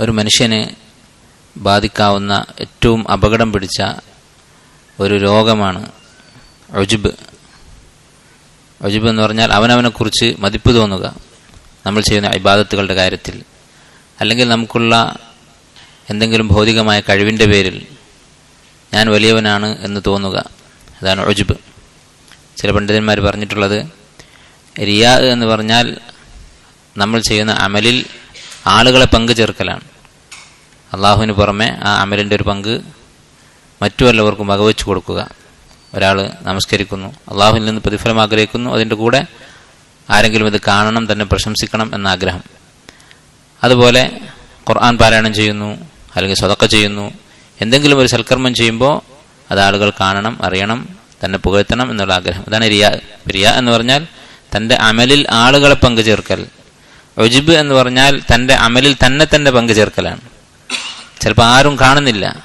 ഒരു മനുഷ്യനെ ബാധിക്കാവുന്ന ഏറ്റവും അപകടം പിടിച്ച ഒരു രോഗമാണ് ഒജുബ് ഒജുബ് എന്ന് പറഞ്ഞാൽ അവനവനെക്കുറിച്ച് മതിപ്പ് തോന്നുക. നമ്മൾ ചെയ്യുന്ന ഇബാദത്തുകളുടെ കാര്യത്തിൽ. അല്ലെങ്കിൽ നമുക്കുള്ള എന്തെങ്കിലും ഭൗതികമായ കഴിവിന്റെ പേരിൽ ഞാൻ വലിയവനാണ് എന്ന് തോന്നുക. അതാണ് ഒജുബ് ചില പണ്ഡിതന്മാർ പറഞ്ഞിട്ടുള്ളത് റിയാ എന്ന് പറഞ്ഞാൽ നമ്മൾ ചെയ്യുന്ന അമലിൽ ആളുകളെ പങ്കു ചേർക്കലാണ് അള്ളാഹുവിന് പുറമെ ആ അമലിന്റെ ഒരു പങ്ക് മറ്റു വല്ലവർക്കും വകവെച്ചു കൊടുക്കുക. ഒരാൾ നമസ്കരിക്കുന്നു അള്ളാഹുവിൽ നിന്ന് പ്രതിഫലം ആഗ്രഹിക്കുന്നു അതിന്റെ കൂടെ ആരെങ്കിലും ഇത് കാണണം തന്നെ പ്രശംസിക്കണം എന്ന ആഗ്രഹം അതുപോലെ ഖുർആൻ പാരായണം ചെയ്യുന്നു അല്ലെങ്കിൽ സ്വതക്ക ചെയ്യുന്നു എന്തെങ്കിലും ഒരു സൽക്കർമ്മം ചെയ്യുമ്പോൾ അത് ആളുകൾ കാണണം അറിയണം തന്നെ പുകഴ്ത്തണം എന്നുള്ള ആഗ്രഹം. അതാണ് റിയ റിയ എന്ന് പറഞ്ഞാൽ തന്റെ അമലിൽ ആളുകളെ പങ്കു ചേർക്കൽ ഒജിബ് എന്ന് പറഞ്ഞാൽ തന്റെ അമലിൽ തന്നെ തന്നെ പങ്ക് ചേർക്കലാണ്. ചിലപ്പോൾ ആരും കാണുന്നില്ല.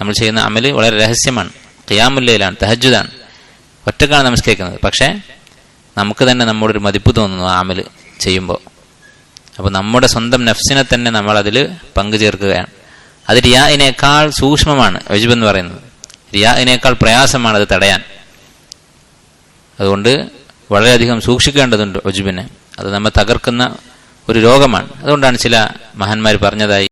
നമ്മൾ ചെയ്യുന്ന അമൽ വളരെ രഹസ്യമാണ്. ഖിയാമുല്ലയിലാണ് തഹജുദാണ് ഒറ്റക്കാണ് നമസ്കരിക്കുന്നത് പക്ഷേ നമുക്ക് തന്നെ നമ്മുടെ ഒരു മതിപ്പ് തോന്നുന്നു ആ അമൽ ചെയ്യുമ്പോൾ അപ്പോൾ നമ്മുടെ സ്വന്തം നഫ്സിനെ തന്നെ നമ്മൾ അതിൽ പങ്കു ചേർക്കുകയാണ്. അത് റിയാഇനേക്കാൾ സൂക്ഷ്മമാണ് ഒജിബ് എന്ന് പറയുന്നത്. റിയാഇനേക്കാൾ പ്രയാസമാണ് അത് തടയാൻ. അതുകൊണ്ട് വളരെയധികം സൂക്ഷിക്കേണ്ടതുണ്ട് ഒജുബിനെ അത് നമ്മെ തകർക്കുന്ന ഒരു രോഗമാണ്. അതുകൊണ്ടാണ് ചില മഹാന്മാർ പറഞ്ഞതായി